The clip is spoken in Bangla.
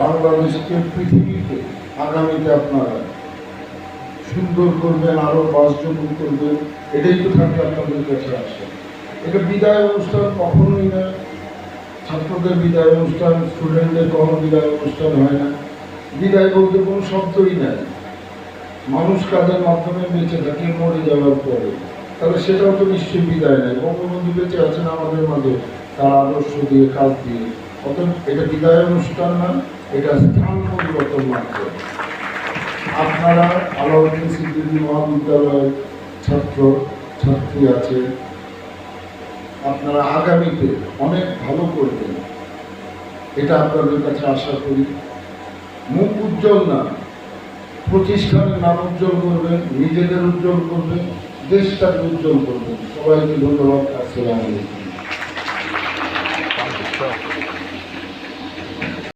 বাংলাদেশকে পৃথিবীতে আগামীতে আপনারা সুন্দর করবেন, আরও বাসযোগ্য করবেন, এটাই তো থাকবে আপনাদের কাছে আসে এটা বিদায় অনুষ্ঠান কখনোই না। ছাত্রদের বিদায় অনুষ্ঠান, স্টুডেন্টদের কোনো বিদায় অনুষ্ঠান হয় না। বিদায় বলতে কোনো শব্দই নাই। মানুষ কাজের মাধ্যমে বেঁচে থাকে, মরে যাওয়ার পরে। তাহলে সেটাও তো নিশ্চয়ই বিদায় নেই। বঙ্গবন্ধু বেঁচে আছেন আমাদের মাঝে। তার আদর্শ দিয়ে, কাজ দিয়ে। অতএব এটা বিদায় অনুষ্ঠান না, এটা স্থান পরিবর্তন মাত্র। আপনারা আলাউদ্দিন সিদ্দিকী মহাবিদ্যালয়ের ছাত্র, ছাত্রী আছে আপনারা আগামীতে অনেক ভালো করবেন। এটা আপনাদের কাছে আশা করি। মুখ উজ্জ্বল না, প্রতিষ্ঠানের নাম উজ্জ্বল করবেন, নিজেদের উজ্জ্বল করবেন, দেশটাকে উজ্জ্বল করবেন। সবাইকে ধন্যবাদ, আসসালামু আলাইকুম।